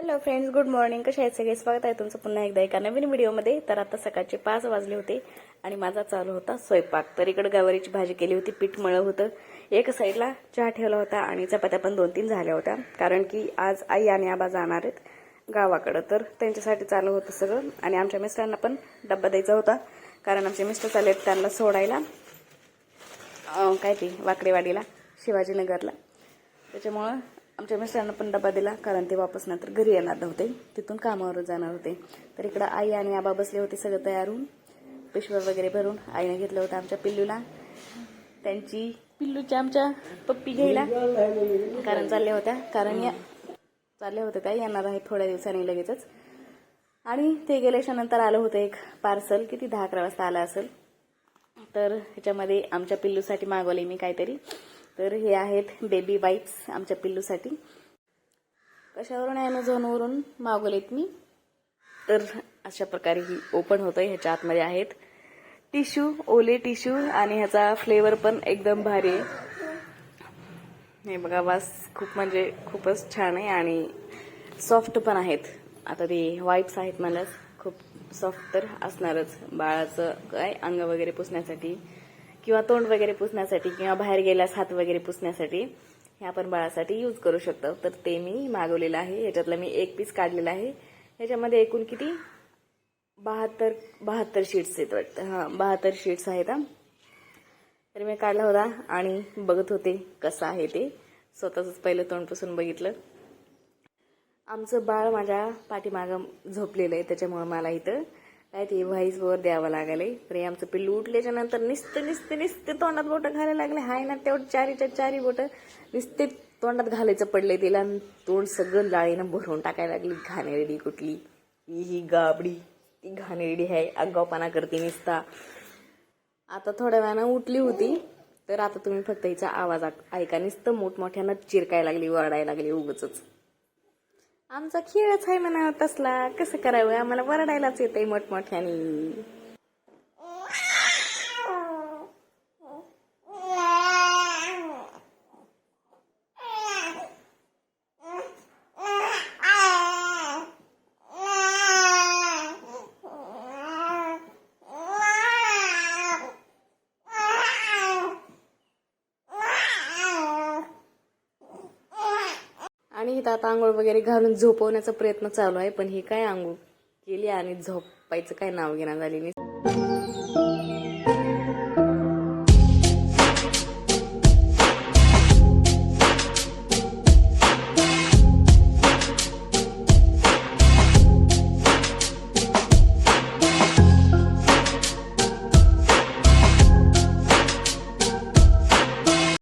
Hello friends good morning कशा आहेत सगळे? स्वागत आहे तुमचं पुन्हा एकदा एका नवीन व्हिडिओमध्ये. तर आता सकाळचे पाच वाजले होते आणि माझा चालू होता स्वयंपाक. तर इकडं गवारीची भाजी केली होती. पीठ मळं होतं. एक साईडला चहा ठेवला होता आणि चपात्या पण दोन तीन झाल्या होत्या. कारण की आज आई आणि आबा जाणार आहेत गावाकडं. तर त्यांच्यासाठी चालू होतं सगळं. आणि आमच्या मिस्टरांना पण डब्बा द्यायचा होता. कारण आमचे मिस्टर चालले आहेत त्यांना सोडायला. काय ते वाकडेवाडीला शिवाजीनगरला. त्याच्यामुळं आमच्या मिस्टरांना पण डबा दिला कारण ते वापस नंतर घरी येणार नव्हते. तिथून कामावर जाणार होते. तर इकडं आई आणि आबा बसले होते सगळं तयार होऊन पिशव्या वगैरे भरून आईने घेतलं होतं आमच्या पिल्लूला. त्यांची पिल्लूच्या आमच्या पप्पी घ्यायला. कारण चालल्या होत्या. कारण या चालल्या होत्या त्या. येणार आहे थोड्या दिवसांनी लगेचच. आणि ते गेल्याच्यानंतर आलं होतं एक पार्सल. किती दहा अकरा वाजता आलं असेल. तर ह्याच्यामध्ये आमच्या पिल्लूसाठी मागवले मी काहीतरी. तर हे आहेत बेबी वाईप्स आमच्या पिल्लूसाठी. कशावरून ॲमेझॉनवरून मागवलेत मी. तर अशा प्रकारे ही ओपन होतं ह्याच्या आतमध्ये आहेत. टिश्यू ओले टिश्यू आणि ह्याचा फ्लेवर पण एकदम भारी आहे. हे बघा वास खूप म्हणजे खूपच छान आहे आणि सॉफ्ट पण आहेत. आता ते वाईप्स आहेत मला खूप सॉफ्ट तर असणारच. बाळाचं काय अंग वगैरे पुसण्यासाठी. किंवा तोंड वगैरे पुसण्यासाठी किंवा बाहेर गेल्यास हात वगैरे पुसण्यासाठी हे आपण बाळासाठी यूज करू शकतो. तर ते मी मागवलेलं आहे. याच्यातलं मी एक पीस काढलेला आहे. ह्याच्यामध्ये एकूण किती? बहात्तर बहात्तर शीट्स आहेत वाटतं. हां बहात्तर शीट्स आहेत तर मी काढला होता आणि बघत होते कसं आहे ते. स्वतःच पहिलं तोंड पुसून बघितलं. आमचं बाळ माझ्या पाठीमागं झोपलेलं आहे त्याच्यामुळं मला इथं काय ते व्हाईसवर द्यावं लागले तर हे आमचं पिल्लू उठल्याच्या नंतर नुसतं नुसतं नुसते तोंडात बोटं घालायला लागले. हाय ना तेवढं चारीच्या चारी बोटं नुसते तोंडात घालायचं पडले तिला. तोंड सगळं लाळीनं भरून टाकायला लागली. घाणेरडी कुठली? ही ही गाबडी. ती घाणेरडी आहे. आगावपणा करते नुसता. आता थोड्या वेळानं उठली होती. तर आता तुम्ही फक्त हिचा आवाज ऐका. नुसतं मोठमोठ्यानं चिरकायला लागली वरडायला लागली उगच आमचा खेळच आहे म्हणा तसला. कसं करावं? आम्हाला वरडायलाच येतंय मोठमोठ्याने. आणि इथं आता आंघोळ वगैरे घालून झोपवण्याचा प्रयत्न चालू आहे पण ही काय आंघोळ केली आणि झोपायचं काय नाव घेणार झाली नाही